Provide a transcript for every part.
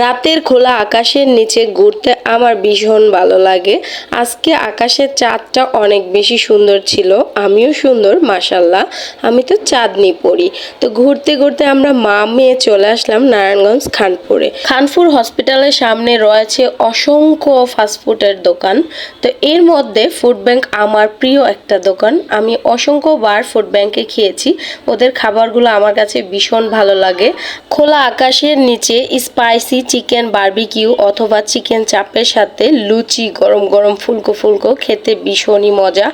রাতের খোলা আকাশের নিচে ঘুরতে আমার ভীষণ ভালো লাগে। আজকে আকাশের চাঁদটা অনেক বেশি সুন্দর ছিল। আমিও সুন্দর মাসাল্লাহ আমি তো চাঁদনি পড়ি তো ঘুরতে ঘুরতে আমরা মা মেয়ে চলে আসলাম নারায়ণগঞ্জ খানপুরে। খানপুর হসপিটালের সামনে রয়েছে অসংখ্য ফাস্টফুডের দোকান। তো এর মধ্যে ফুড ব্যাংক আমার প্রিয় একটা দোকান। আমি অসংখ্যবার ফুড ব্যাংকে খেয়েছি। ওদের খাবারগুলো আমার কাছে ভীষণ ভালো লাগে। খোলা আকাশের নিচে স্পাইসি চিকেন বারবিকিউ অথবা চিকেন চাপের সাথে লুচি, গরম গরম ফুলকো ফুলকো খেতে ভীষণই মজা।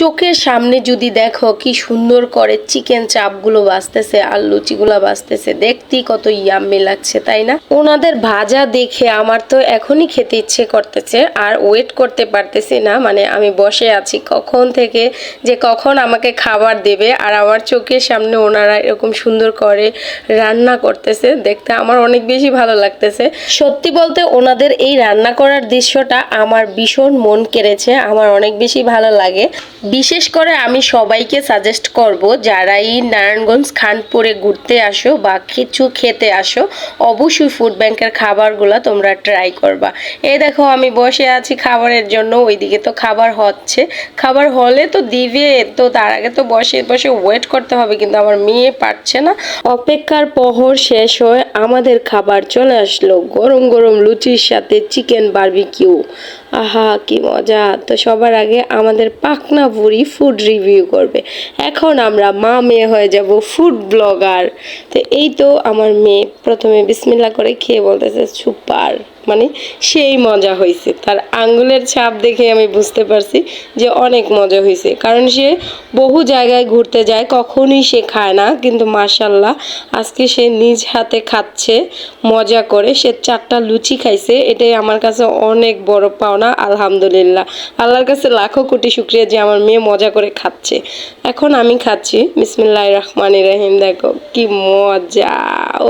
চোখের সামনে যদি দেখো কি সুন্দর করে চিকেন চাপগুলো বাজতেছে আর লুচিগুলো বাজতেছে, দেখতেই কত ইয়াম্মি লাগছে, তাই না? ওনাদের ভাজা দেখে আমার তো এখনই খেতে ইচ্ছে করতেছে আর ওয়েট করতে পারতেছি না মানে আমি বসে আছি কখন থেকে যে কখন আমাকে খাবার দেবে আর আমার চোখের সামনে ওনারা এরকম সুন্দর করে রান্না করতেছে, দেখতে আমার অনেক বেশি ভালো লাগতেছে। সত্যি বলতে ওনাদের এই রান্না করার দৃশ্যটা আমার ভীষণ মন কেড়েছে, আমার অনেক বেশি ভালো লাগে। বিশেষ করে আমি সবাইকে সাজেস্ট করব যারা এই নারায়ণগঞ্জ খানপুরে ঘুরতে আসো বা কিছু খেতে আসো, অবশ্যই ফুড ব্যাংকের খাবারগুলো তোমরা ট্রাই করবা। এই দেখো, আমি বসে আছি খাবারের জন্য, ওইদিকে তো খাবার হচ্ছে। খাবার হলে তো দিবে, তো তার আগে তো বসে বসে ওয়েট করতে হবে, কিন্তু আমার মেয়ে পারছে না। অপেক্ষার পহর শেষ হয়ে আমাদের খাবার চলে আসলো। গরম গরম লুচির সাথে চিকেন বার্বিকিউ আহা, কি মজা। তো সবার আগে আমাদের পাকনা ভুরি ফুড রিভিউ করবে। এখন আমরা মা মেয়ে হয়ে যাব ফুড ব্লগার তো এই তো আমার মেয়ে। প্রথমে বিসমিল্লা করে খেয়ে বলতেছে, সুপার। মানে সেই মজা হয়েছে তার আঙ্গুলের ছাপ দেখে আমি বুঝতে পারছি যে অনেক মজা হয়েছে কারণ সে বহু জায়গায় ঘুরতে যায়, কখনোই সে খায় না। কিন্তু মার্শাল্লাহ আজকে সে নিজ হাতে খাচ্ছে, মজা করে। সে চারটা লুচি খাইছে, এটাই আমার কাছে অনেক বড় পাওনা, আলহামদুলিল্লাহ। আল্লাহর কাছে লাখো কোটি শুক্রিয়া যে আমার মেয়ে মজা করে খাচ্ছে। এখন আমি খাচ্ছি। বিসমিল্লাহ রহমান রহিম, দেখো কি মজা,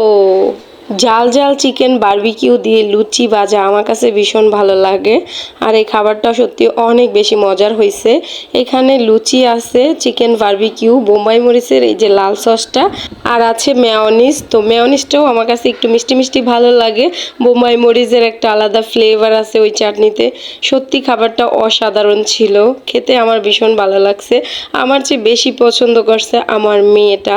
ও। জাল জাল চিকেন বারবিকিউ দিয়ে লুচি ভাজা আমার কাছে ভীষণ ভালো লাগে। আর এই খাবারটা সত্যি অনেক বেশি মজার হয়েছে। এখানে লুচি আছে, চিকেন বারবিকিউ, বোম্বাই মরিচের এই যে লাল সসটা, আর আছে মেয়নিজ তো মেয়নিজটাও আমার কাছে একটু মিষ্টি মিষ্টি ভালো লাগে। বোম্বাই মরিচের একটা আলাদা ফ্লেভার আছে ওই চাটনিতে। সত্যি খাবারটা অসাধারণ ছিল। খেতে আমার ভীষণ ভালো লাগছে। আমার চেয়ে বেশি পছন্দ করছে আমার মেয়েটা।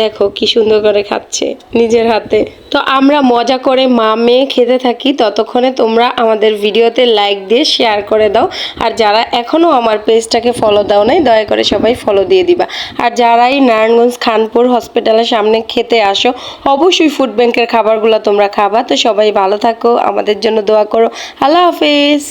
দেখো কি সুন্দর করে খাচ্ছে নিজের হাতে। তো আমরা মজা করে মা মেয়ে খেতে থাকি, ততক্ষণে তোমরা আমাদের ভিডিওতে লাইক দিয়ে শেয়ার করে দাও। আর যারা এখনও আমার পেজটাকে ফলো দাও নাই, দয়া করে সবাই ফলো দিয়ে দিবা। আর যারাই নারায়ণগঞ্জ খানপুর হসপিটালের সামনে খেতে আসো, অবশ্যই ফুড ব্যাংকের খাবারগুলো তোমরা খাবা। তো সবাই ভালো থাকো, আমাদের জন্য দোয়া করো। আল্লাহ হাফেজ।